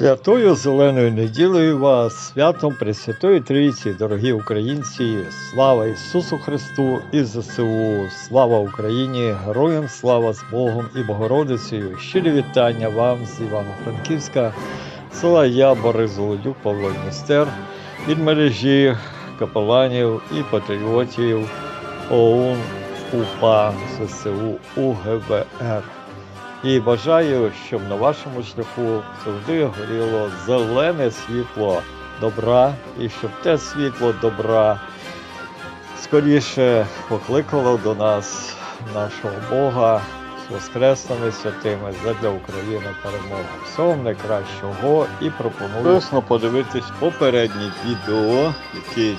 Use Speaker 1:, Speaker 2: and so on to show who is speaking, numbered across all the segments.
Speaker 1: Святою Зеленою неділею вас, святом Пресвятої Трійці, дорогі українці, слава Ісусу Христу і ЗСУ, слава Україні, героям слава з Богом і Богородицею. Щирі вітання вам з Івано-Франківська, села Я, Борис Володюк, Павло Містер, від мережі капеланів і патріотів ОУН, УПА, ЗСУ, УГВР. І бажаю, щоб на вашому шляху завжди горіло зелене світло добра, і щоб те світло добра скоріше покликало до нас нашого Бога з воскресними святими задля України перемоги. Всього найкращого і пропоную Корисно подивитись попередні відео, які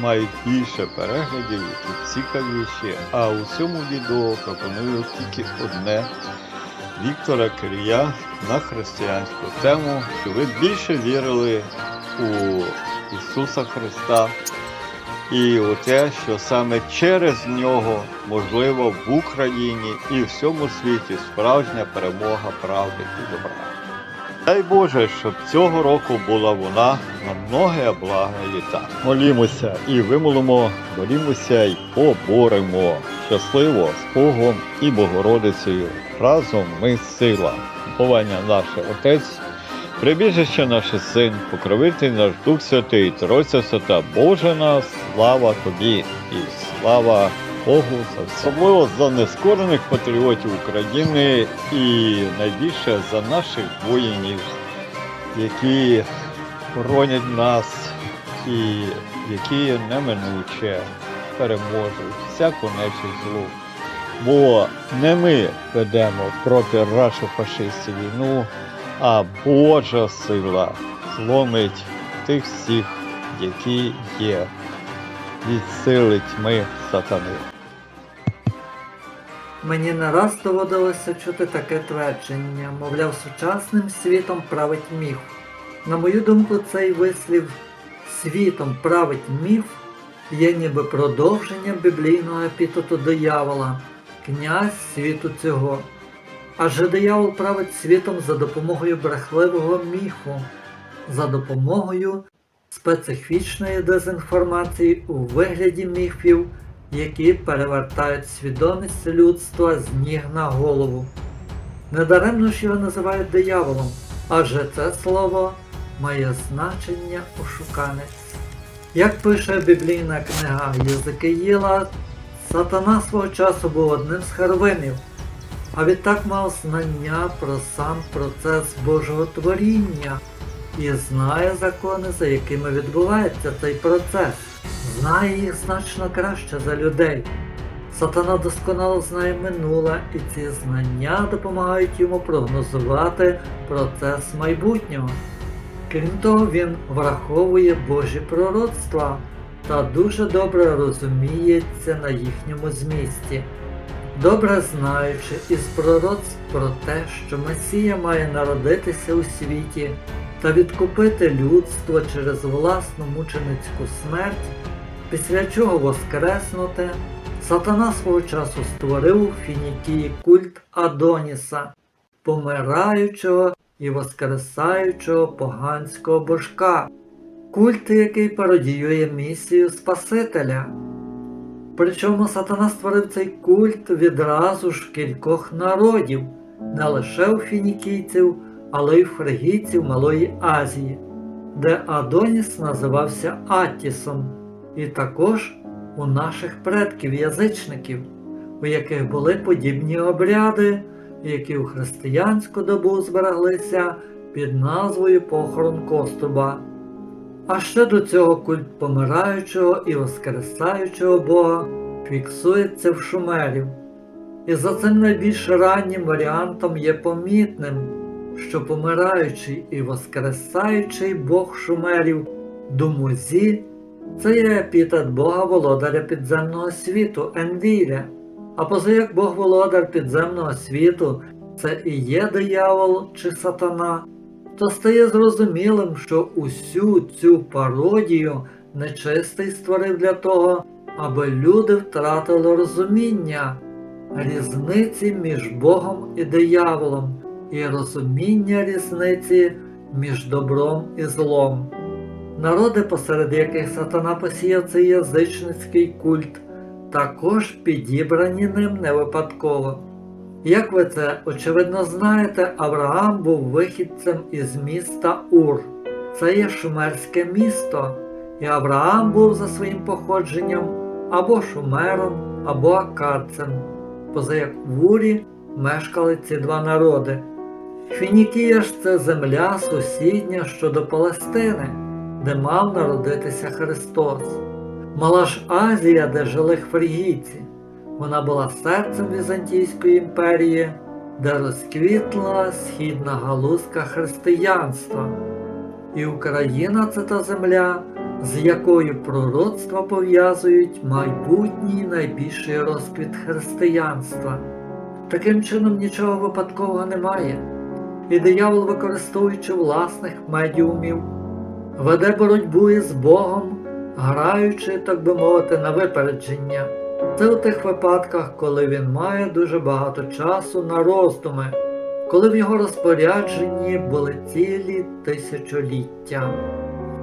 Speaker 1: мають більше переглядів, які цікавіші. А у цьому відео пропоную тільки одне. Віктора Кирія на християнську тему, що ви більше вірили у Ісуса Христа і у те, що саме через нього можливо в Україні і всьому світі справжня перемога правди і добра. Дай Боже, щоб цього року була вона на многе блага літа. Молімося і вимолимо, борімося і поборемо. Щасливо з Богом і Богородицею. Разом ми сила. Повання наше Отець, прибіжище наше Син, покровитель наш Дух Святий, Тройця Свята, Боже нас, слава Тобі і слава Все. Особливо за нескорених патріотів України і найбільше за наших воїнів, які боронять нас і які неминуче переможуть всяку нечість злу. Бо не ми ведемо проти рашофашистів війну, а Божа сила зломить тих всіх, які є від сили тьми сатани.
Speaker 2: Мені не раз доводилося чути таке твердження, мовляв, сучасним світом править міф. На мою думку, цей вислів світом править міф є ніби продовженням біблійного епітету диявола, князь світу цього. Адже диявол править світом за допомогою брехливого міфу, за допомогою специфічної дезінформації у вигляді міфів, які перевертають свідомість людства з ніг на голову. Недаремно ж його називають дияволом, адже це слово має значення ошуканець. Як пише біблійна книга Єзекиїла, сатана свого часу був одним з херувимів, а відтак мав знання про сам процес Божого творіння і знає закони, за якими відбувається цей процес, знає їх значно краще за людей. Сатана досконало знає минуле, і ці знання допомагають йому прогнозувати процес майбутнього. Крім того, він враховує Божі пророцтва та дуже добре розуміється на їхньому змісті, добре знаючи із пророцтв про те, що Месія має народитися у світі та відкупити людство через власну мученицьку смерть, після чого воскреснути, сатана свого часу створив у Фінікії культ Адоніса, помираючого і воскресаючого поганського божка, культ, який пародіює місію Спасителя. Причому сатана створив цей культ відразу ж кількох народів, не лише у фінікійців, але й у фригійців Малої Азії, де Адоніс називався Аттісом, і також у наших предків-язичників, у яких були подібні обряди, які у християнську добу збереглися під назвою похорон Костуба. А ще до цього культ помираючого і воскресаючого Бога фіксується в шумерів. І за цим найбільш раннім варіантом є помітним, що помираючий і воскресаючий Бог шумерів Думузі це є епітет Бога володаря підземного світу Енвіля. А позаяк Бог володар підземного світу це і є диявол чи сатана, то стає зрозумілим, що усю цю пародію нечистий створив для того, аби люди втратили розуміння різниці між Богом і дияволом, і розуміння різниці між добром і злом. Народи, посеред яких сатана посіяв цей язичницький культ, також підібрані ним не випадково. Як ви це очевидно знаєте, Авраам був вихідцем із міста Ур. Це є шумерське місто, і Авраам був за своїм походженням або шумером, або акадцем, поза як в Урі мешкали ці два народи. Фінікія ж це земля сусідня щодо Палестини, де мав народитися Христос. Мала ж Азія, де жили фрігійці. Вона була серцем Візантійської імперії, де розквітла східна галузка християнства. І Україна це та земля, з якою пророцтва пов'язують майбутній найбільший розквіт християнства. Таким чином нічого випадкового немає. І диявол, використовуючи власних медіумів, веде боротьбу із Богом, граючи, так би мовити, на випередження. Це у тих випадках, коли він має дуже багато часу на роздуми, коли в його розпорядженні були цілі тисячоліття.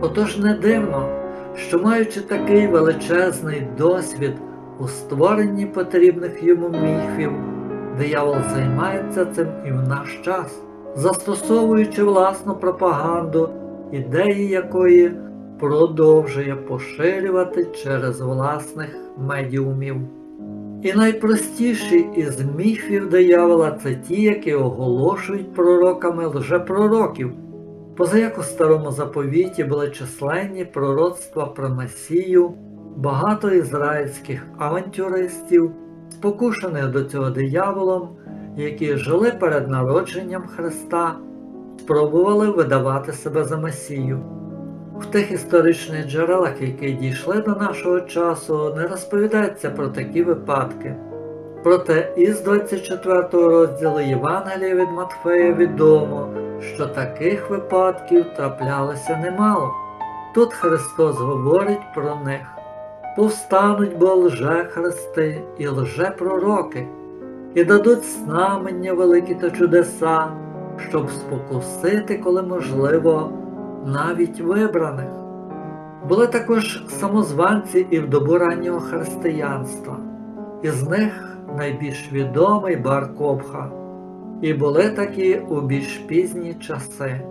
Speaker 2: Отож не дивно, що маючи такий величезний досвід у створенні потрібних йому міфів, диявол займається цим і в наш час, застосовуючи власну пропаганду, ідеї якої продовжує поширювати через власних медіумів. І найпростіші із міфів диявола це ті, які оголошують пророками лжепророків. Поза як у старому заповіті були численні пророцтва про Месію, багато ізраїльських авантюристів, спокушених до цього дияволом, які жили перед народженням Христа, спробували видавати себе за Месію. В тих історичних джерелах, які дійшли до нашого часу, не розповідається про такі випадки. Проте із 24 розділу Євангелія від Матфея відомо, що таких випадків траплялося немало. Тут Христос говорить про них. Повстануть бо лже-христи і лже-пророки, і дадуть знамення великі та чудеса, щоб спокусити, коли можливо, навіть вибраних. Були також самозванці і в добу раннього християнства, із них найбільш відомий Бар Копха, і були такі у більш пізні часи.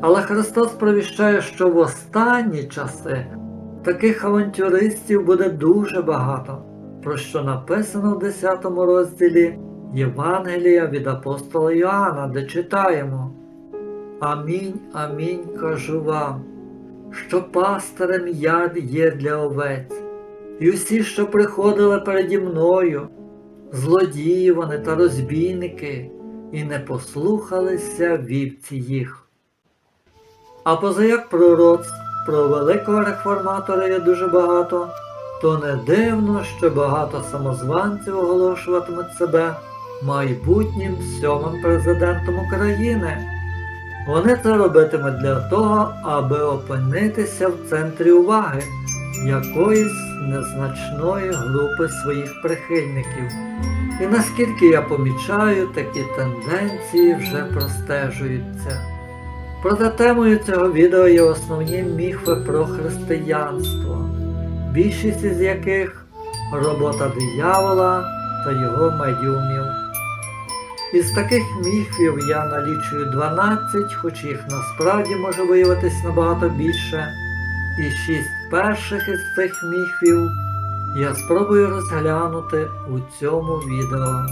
Speaker 2: Але Христос провіщає, що в останні часи таких авантюристів буде дуже багато, про що написано в 10 розділі Євангелія від апостола Йоанна, де читаємо. Амінь, амінь кажу вам, що пастирем я є для овець, і усі, що приходили переді мною, злодії вони та розбійники, і не послухалися вівці їх. А позаяк пророцтв про великого реформатора є дуже багато, то не дивно, що багато самозванців оголошуватимуть себе майбутнім сьомим президентом України. Вони це робитимуть для того, аби опинитися в центрі уваги якоїсь незначної групи своїх прихильників. І наскільки я помічаю, такі тенденції вже простежуються. Проте темою цього відео є основні міфи про християнство, більшість із яких робота диявола та його медіумів. Із таких міфів я налічую 12, хоч їх насправді може виявитись набагато більше. І шість перших із цих міфів я спробую розглянути у цьому відео.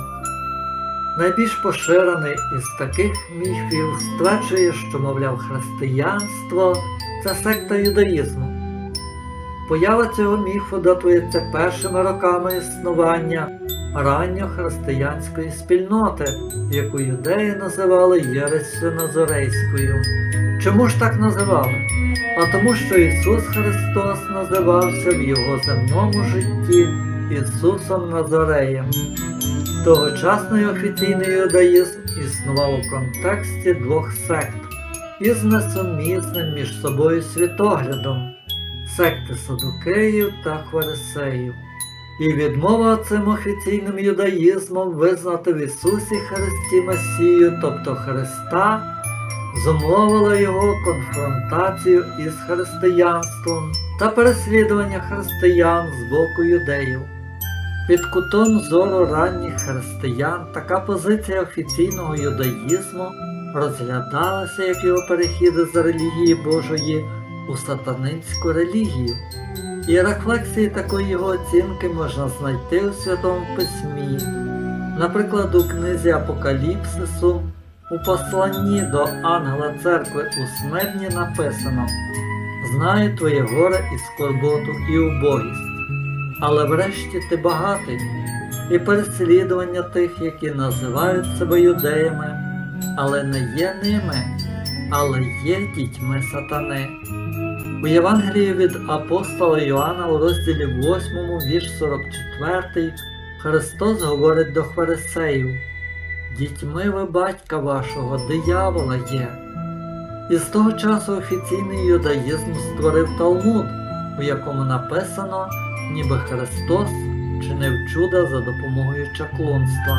Speaker 2: Найбільш поширений із таких міфів стверджує, що, мовляв, християнство це секта юдаїзму. Поява цього міфу датується першими роками існування ранньохристиянської спільноти, яку юдеї називали Єресю Назорейською. Чому ж так називали? А тому, що Ісус Христос називався в Його земному житті Ісусом Назареєм. Тогочасний офіційний юдаїзм існував у контексті двох сект із несумісним між собою світоглядом секти Садукеїв та Хварисеїв. І відмова цим офіційним юдаїзмом визнати в Ісусі Христі Месію, тобто Христа, зумовила його конфронтацію із християнством та переслідування християн з боку юдеїв. Під кутом зору ранніх християн така позиція офіційного юдаїзму розглядалася як його перехід з релігії Божої у сатанинську релігію. І рефлексії такої його оцінки можна знайти у Святому Письмі, наприклад, у книзі Апокаліпсису, у посланні до ангела церкви у Смирні написано Знаю твоє горе і скорботу, і убогість, але врешті ти багатий, і переслідування тих, які називають себе юдеями, але не є ними, але є дітьми сатани. У Євангелії від апостола Йоанна у розділі 8, вірш 44, Христос говорить до фарисеїв, дітьми ви батька вашого, диявола є. І з того часу офіційний юдаїзм створив Талмуд, у якому написано, ніби Христос чинив чуда за допомогою чаклунства.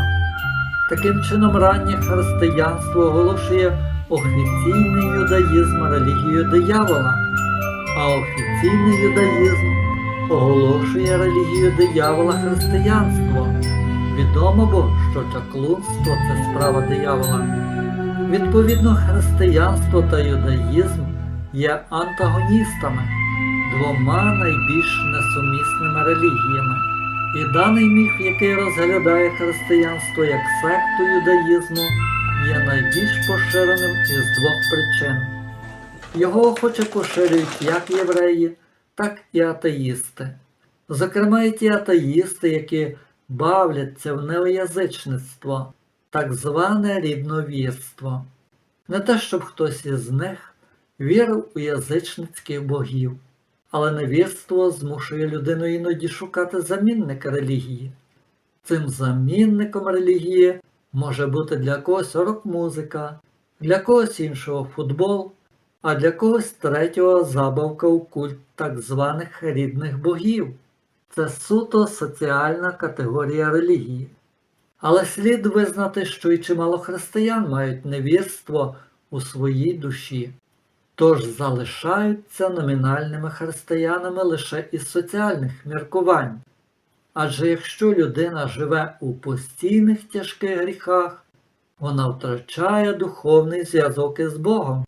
Speaker 2: Таким чином раннє християнство оголошує офіційний юдаїзм релігію диявола, а офіційний юдаїзм оголошує релігію диявола християнство. Відомо бо, що чаклунство це справа диявола. Відповідно, християнство та юдаїзм є антагоністами, двома найбільш несумісними релігіями. І даний міф, який розглядає християнство як секту юдаїзму, є найбільш поширеним із двох причин. Його охоче поширюють як євреї, так і атеїсти. Зокрема, і ті атеїсти, які бавляться в неоязичництво, так зване рідновірство. Не те, щоб хтось із них вірив у язичницьких богів, але невірство змушує людину іноді шукати замінника релігії. Цим замінником релігії може бути для когось рок-музика, для когось іншого футбол, а для когось третього забавка у культ так званих рідних богів. Це суто соціальна категорія релігії. Але слід визнати, що й чимало християн мають невірство у своїй душі, тож залишаються номінальними християнами лише із соціальних міркувань. Адже якщо людина живе у постійних тяжких гріхах, вона втрачає духовний зв'язок із Богом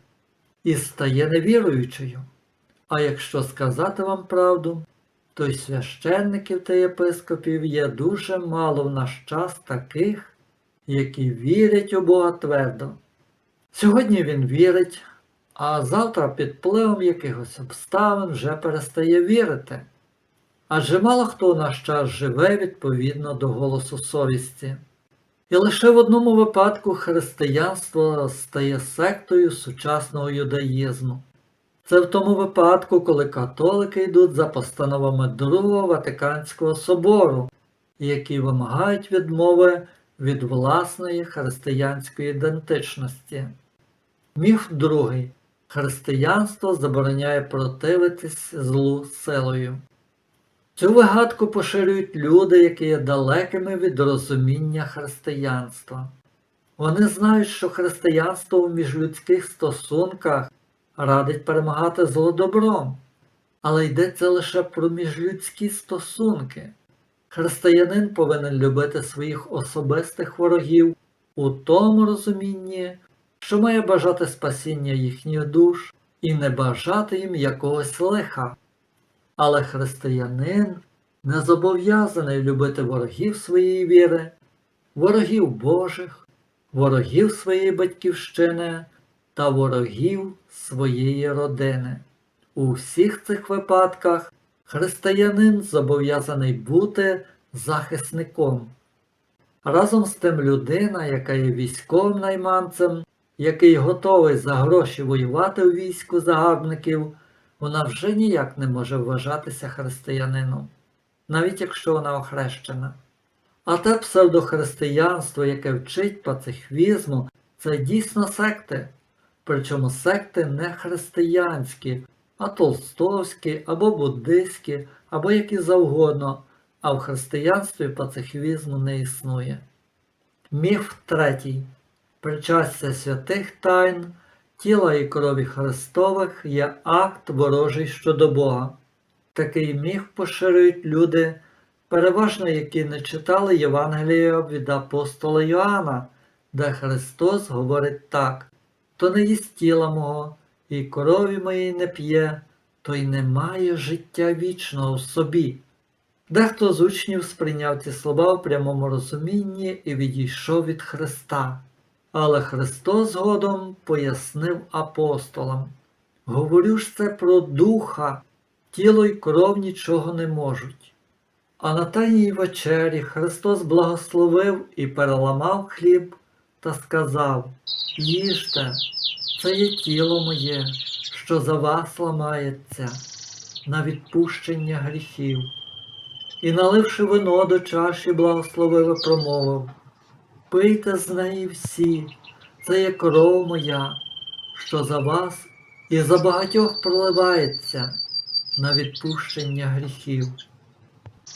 Speaker 2: і стає невіруючою. А якщо сказати вам правду, то й священників та єпископів є дуже мало в наш час таких, які вірять у Бога твердо. Сьогодні він вірить, а завтра під впливом якихось обставин вже перестає вірити. Адже мало хто в наш час живе відповідно до голосу совісті. І лише в одному випадку християнство стає сектою сучасного юдаїзму. Це в тому випадку, коли католики йдуть за постановами Другого Ватиканського собору, які вимагають відмови від власної християнської ідентичності. Міф другий. Християнство забороняє противитись злу силою. Цю вигадку поширюють люди, які є далекими від розуміння християнства. Вони знають, що християнство в міжлюдських стосунках радить перемагати зло добром, але йдеться лише про міжлюдські стосунки. Християнин повинен любити своїх особистих ворогів у тому розумінні, що має бажати спасіння їхніх душ і не бажати їм якогось лиха. Але християнин не зобов'язаний любити ворогів своєї віри, ворогів Божих, ворогів своєї батьківщини та ворогів своєї родини. У всіх цих випадках християнин зобов'язаний бути захисником. Разом з тим людина, яка є військовим найманцем, який готовий за гроші воювати у війську загарбників, вона вже ніяк не може вважатися християнином, навіть якщо вона охрещена. А те псевдохристиянство, яке вчить пацифізму, це дійсно секти, причому секти не християнські, а толстовські або буддистські, або які завгодно, а в християнстві пацифізму не існує. Міф третій. Причастя святих тайн тіла і крові Христових є акт ворожий щодо Бога. Такий міф поширюють люди, переважно які не читали Євангелія від апостола Йоанна, де Христос говорить так: то не їсть тіла мого, і крові моєї не п'є, той не має життя вічного в собі. Дехто з учнів сприйняв ці слова в прямому розумінні і відійшов від Христа. Але Христос згодом пояснив апостолам: Говорю ж це про духа, тіло й кров нічого не можуть. А на тайній вечері Христос благословив і переламав хліб та сказав: Їжте, це є тіло моє, що за вас ламається, на відпущення гріхів. І, наливши вино до чаші, благословив і промовив: Пийте з неї всі, це є кров моя, що за вас і за багатьох проливається на відпущення гріхів.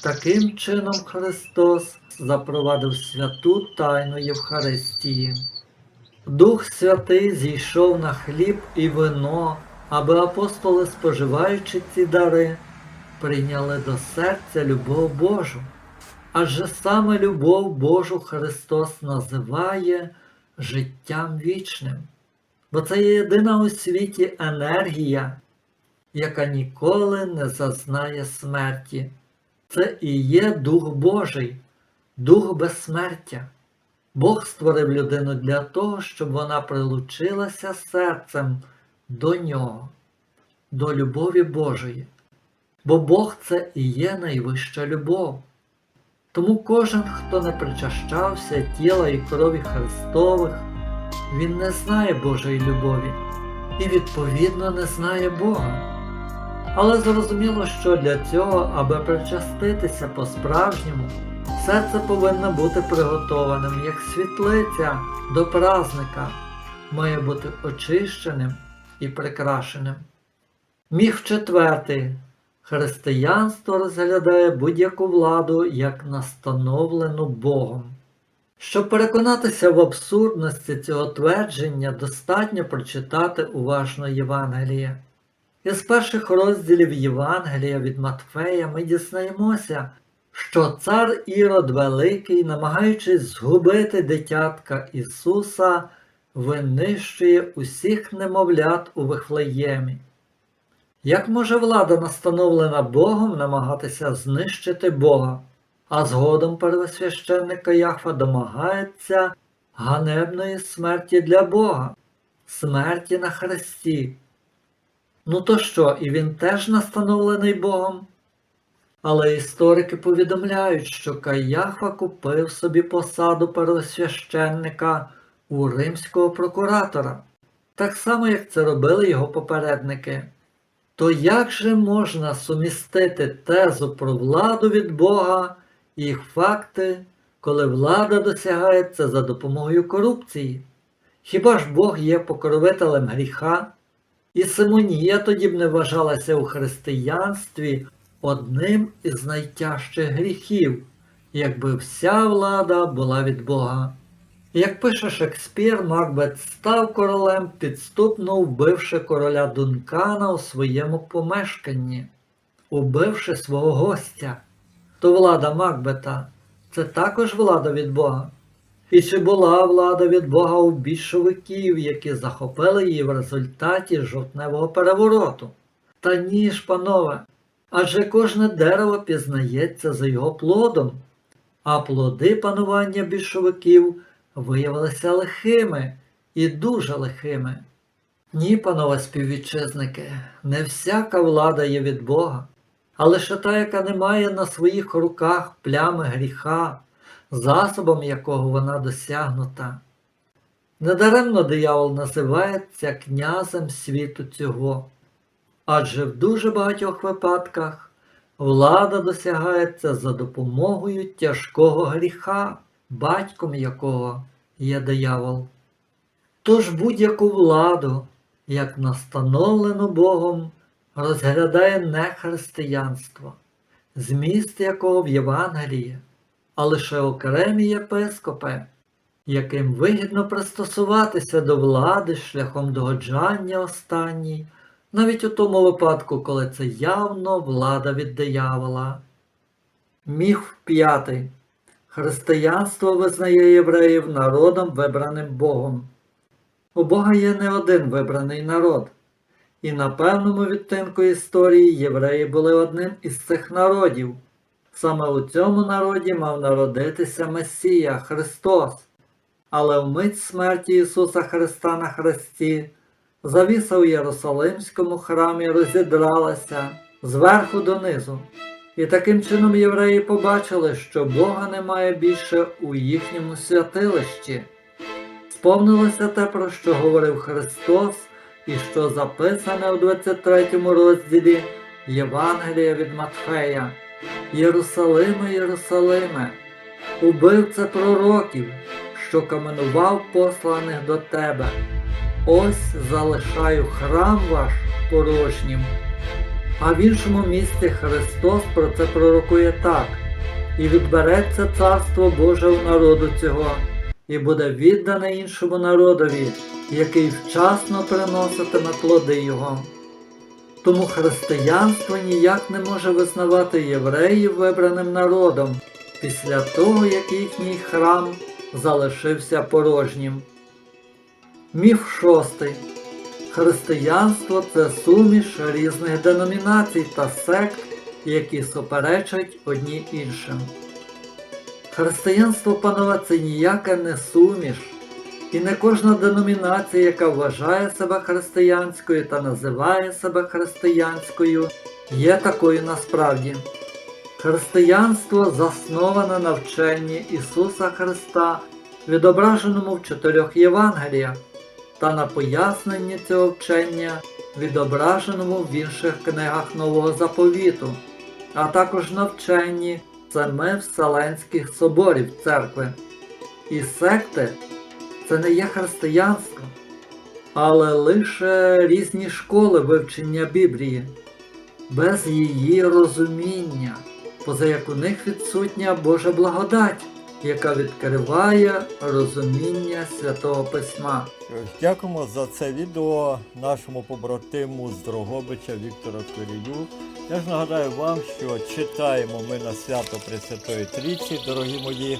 Speaker 2: Таким чином Христос запровадив святу тайну Євхаристії. Дух Святий зійшов на хліб і вино, аби апостоли, споживаючи ці дари, прийняли до серця любов Божу. Адже саме любов Божу Христос називає життям вічним, бо це є єдина у світі енергія, яка ніколи не зазнає смерті. Це і є Дух Божий, Дух безсмертя. Бог створив людину для того, щоб вона прилучилася серцем до нього, до любові Божої. Бо Бог це і є найвища любов. Тому кожен, хто не причащався тіла і крові Христових, він не знає Божої любові і, відповідно, не знає Бога. Але зрозуміло, що для цього, аби причаститися по-справжньому, серце повинно бути приготованим, як світлиця до празника, має бути очищеним і прикрашеним. Міф четвертий. Християнство розглядає будь-яку владу як настановлену Богом. Щоб переконатися в абсурдності цього твердження, достатньо прочитати уважно Євангеліє. Із перших розділів Євангелія від Матфея ми дізнаємося, що цар Ірод Великий, намагаючись згубити дитятка Ісуса, винищує усіх немовлят у Вифлеємі. Як може влада, настановлена Богом, намагатися знищити Бога, а згодом первосвященник Каяфа домагається ганебної смерті для Бога, смерті на хресті? Ну то що, і він теж настановлений Богом? Але історики повідомляють, що Каяфа купив собі посаду первосвященника у римського прокуратора, так само як це робили його попередники. То як же можна сумістити тезу про владу від Бога і їх факти, коли влада досягається за допомогою корупції? Хіба ж Бог є покровителем гріха? І Симонія тоді б не вважалася у християнстві одним із найтяжчих гріхів, якби вся влада була від Бога. Як пише Шекспір, Макбет став королем, підступно вбивши короля Дункана у своєму помешканні, убивши свого гостя. То влада Макбета це також влада від Бога. І чи була влада від Бога у більшовиків, які захопили її в результаті жовтневого перевороту? Та ні ж, панове, адже кожне дерево пізнається за його плодом, а плоди панування більшовиків виявилися лихими і дуже лихими. Ні, панове співвітчизники, не всяка влада є від Бога, а лише та, яка не має на своїх руках плями гріха, засобом якого вона досягнута. Недаремно диявол називається князем світу цього, адже в дуже багатьох випадках влада досягається за допомогою тяжкого гріха, батьком якого є диявол. Тож будь-яку владу, як настановлену Богом, розглядає не християнство, зміст якого в Євангелії, а лише окремі єпископи, яким вигідно пристосуватися до влади шляхом догоджання останній, навіть у тому випадку, коли це явно влада від диявола. Міф п'ятий. Християнство визнає євреїв народом, вибраним Богом. У Бога є не один вибраний народ, і на певному відтинку історії євреї були одним із цих народів. Саме у цьому народі мав народитися Месія Христос. Але в мить смерті Ісуса Христа на хресті завіса у Єрусалимському храмі розідралася зверху донизу. І таким чином євреї побачили, що Бога немає більше у їхньому святилищі. Сповнилося те, про що говорив Христос, і що записане у 23 розділі Євангелія від Матфея. Єрусалиме, Єрусалиме, убивце пророків, що каменував посланих до тебе. Ось залишаю храм ваш порожнім. А в іншому місці Христос про це пророкує так. І відбереться царство Боже у народу цього, і буде віддане іншому народові, який вчасно приноситиме плоди його. Тому християнство ніяк не може визнавати євреїв вибраним народом після того, як їхній храм залишився порожнім. Міф шостий. Християнство це суміш різних деномінацій та сект, які суперечать одні іншим. Християнство, панове, це ніяка не суміш, і не кожна деномінація, яка вважає себе християнською та називає себе християнською, є такою насправді. Християнство засноване на вченні Ісуса Христа, відображеному в чотирьох Євангеліях, та на поясненні цього вчення, відображеному в інших книгах Нового Заповіту, а також на вченні семи Вселенських соборів церкви. І секти це не є християнство, але лише різні школи вивчення Біблії, без її розуміння, поза як у них відсутня Божа благодать, яка відкриває розуміння Святого Письма.
Speaker 1: Дякуємо за це відео нашому побратиму з Дрогобича Віктору Кирилю. Я ж нагадаю вам, що читаємо ми на свято Пресвятої Трійці, дорогі мої.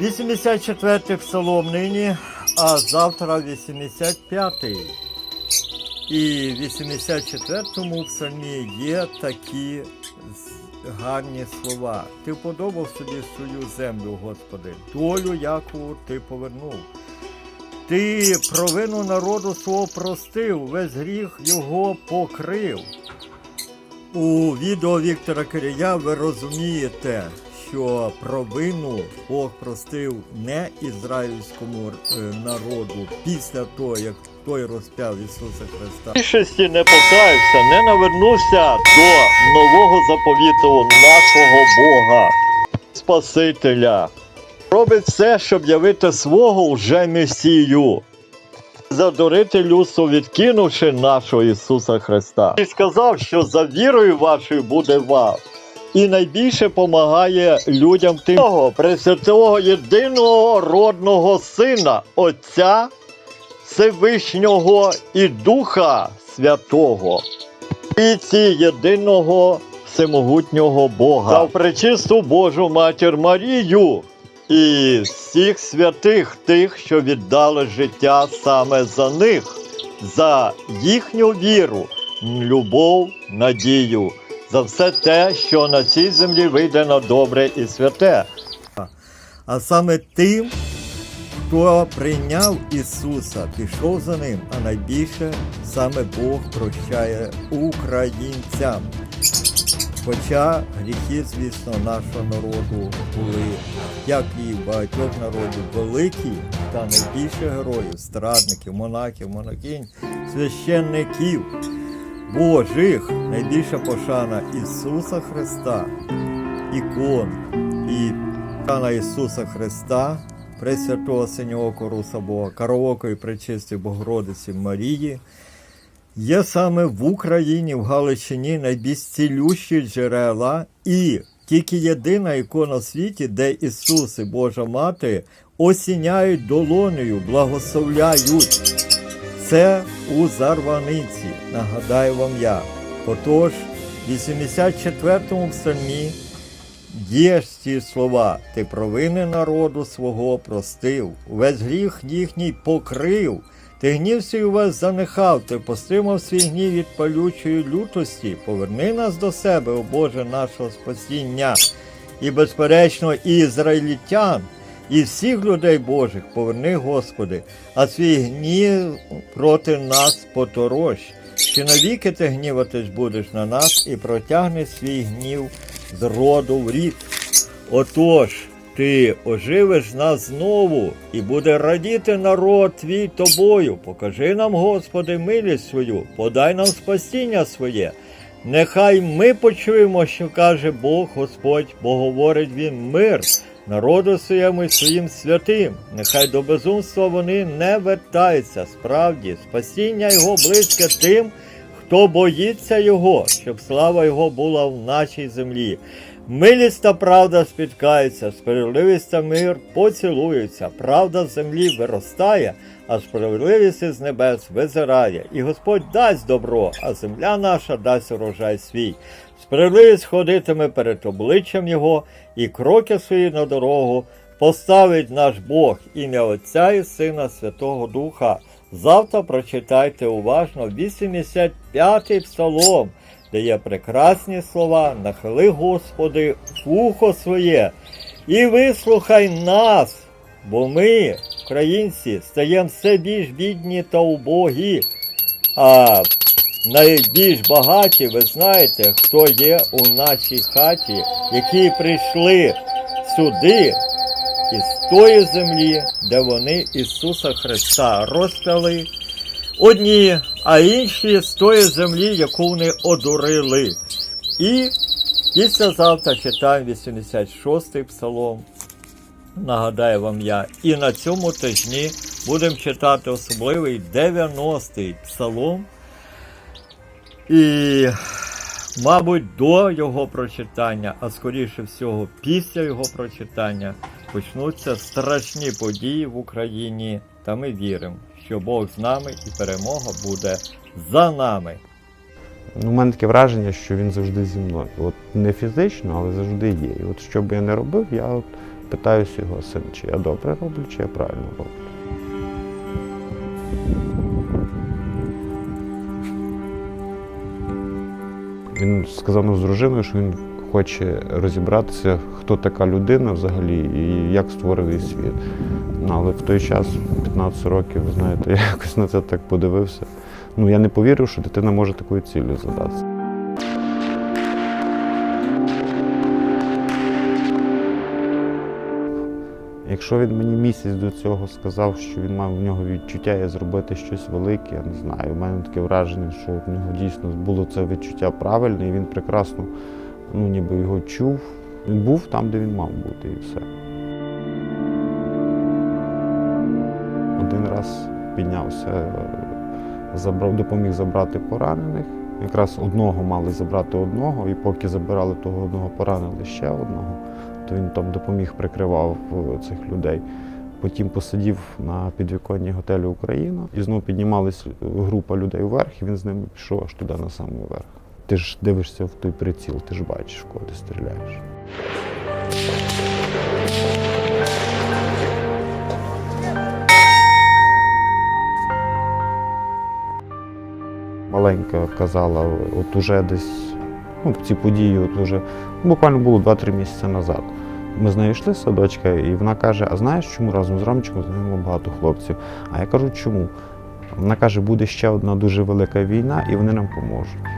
Speaker 1: 84-й псалом нині, а завтра 85-й. І в 84-му псалмі є такі гарні слова. Ти вподобав собі свою землю, Господи, долю, яку ти повернув. Ти провину народу свого простив, весь гріх його покрив. У відео Віктора Кирія ви розумієте, що провину Бог простив не ізраїльському е, народу після того, як той розп'яв Ісуса Христа. Більшості не покаявся, не навернувся до нового заповіту нашого Бога, Спасителя. Робить все, щоб явити свого вже Месію задурити людство, відкинувши нашого Ісуса Христа. І сказав, що за вірою вашою буде вам. І найбільше допомагає людям тим того Пресвятого єдиного родного Сина, Отця Всевишнього і Духа Святого. І ці єдиного всемогутнього Бога. За пречисту Божу Матір Марію і всіх святих тих, що віддали життя саме за них, за їхню віру, любов, надію, за все те, що на цій землі вийде на добре і святе. А саме тим, хто прийняв Ісуса, пішов за ним, а найбільше саме Бог прощає українцям. Хоча гріхи, звісно, нашого народу були, як і багатьох народів, великі та найбільше героїв, страдників, монахів, монахинь, священників Божих, найбільша пошана Ісуса Христа, ікон і пошана Ісуса Христа, Пресвятого Синього Коруса Бога, Караокої Пречистої Богородиці Марії, є саме в Україні, в Галичині найбільш цілющі джерела і тільки єдина ікона в світі, де Ісус і Божа Мати осіняють долонею, благословляють. Це у Зарваниці, нагадаю вам я. Отож, в 84-му псалмі є ці слова, ти провини народу свого простив, увесь гріх їхній покрив, ти гнів свій увесь занехав, ти постримав свій гнів від палючої лютості, поверни нас до себе, о Боже нашого спасіння, і, безперечно, і ізраїльтян, і всіх людей Божих поверни, Господи, а свій гнів проти нас поторощ. Чи навіки ти гніватись будеш на нас і протягнеш свій гнів з роду в рід? Отож, ти оживиш нас знову, і буде радіти народ твій тобою. Покажи нам, Господи, милість свою, подай нам спасіння своє. Нехай ми почуємо, що каже Бог Господь, бо говорить Він мир народу своєму і своїм святим. Нехай до безумства вони не вертаються. Справді, спасіння Його близьке тим, хто боїться Його, щоб слава Його була в нашій землі. Милість та правда спіткаються, справедливість та мир поцілуються, правда з землі виростає, а справедливість із небес визирає. І Господь дасть добро, а земля наша дасть урожай свій. Справедливість ходитиме перед обличчям Його, і кроки свої на дорогу поставить наш Бог, ім'я Отця і Сина Святого Духа. Завтра прочитайте уважно 85-й псалом, де є прекрасні слова, нахили, Господи, вухо своє, і вислухай нас, бо ми, українці, стаємо все більш бідні та убогі. А найбільш багаті, ви знаєте, хто є у нашій хаті, які прийшли сюди із тої землі, де вони Ісуса Христа розпяли. Одні, а інші з тої землі, яку вони одурили. І післязавтра читаємо 86-й псалом. Нагадаю вам я. І на цьому тижні будемо читати особливий 90-й псалом. І, мабуть, до його прочитання, а скоріше всього, після його прочитання, почнуться страшні події в Україні. Та ми віримо, що Бог з нами і перемога буде за нами.
Speaker 3: Ну, у мене таке враження, що він завжди зі мною. От не фізично, але завжди є. І от що б я не робив, я от питаюся його сина, чи я добре роблю, чи я правильно роблю. Він сказав нам з дружиною, що він хоче розібратися, хто така людина взагалі і як створений світ. Ну, але в той час, 15 років, знаєте, я якось на це так подивився. Ну, я не повірив, що дитина може такою ціллю задатися. Якщо він мені місяць до цього сказав, що він мав в нього відчуття є зробити щось велике, я не знаю. У мене таке враження, що в нього дійсно було це відчуття правильне, і він прекрасно ну, ніби його чув. Він був там, де він мав бути, і все. Один раз піднявся, забрав, допоміг забрати поранених. Якраз одного мали забрати одного, і поки забирали того одного, поранили ще одного, то він там допоміг прикривав е, цих людей. Потім посидів на підвіконні готелю Україна і знову піднімалась група людей вверх, і він з ними пішов аж туди на самий верх. Ти ж дивишся в той приціл, ти ж бачиш, в кого ти стріляєш. Маленька казала, от уже десь ну, ці події, от ну, буквально було 2-3 місяці назад. Ми з нею йшли садочка, і вона каже: А знаєш, чому разом з Ромчиком загинуло багато хлопців? А я кажу, чому? Вона каже, буде ще одна дуже велика війна, і вони нам поможуть.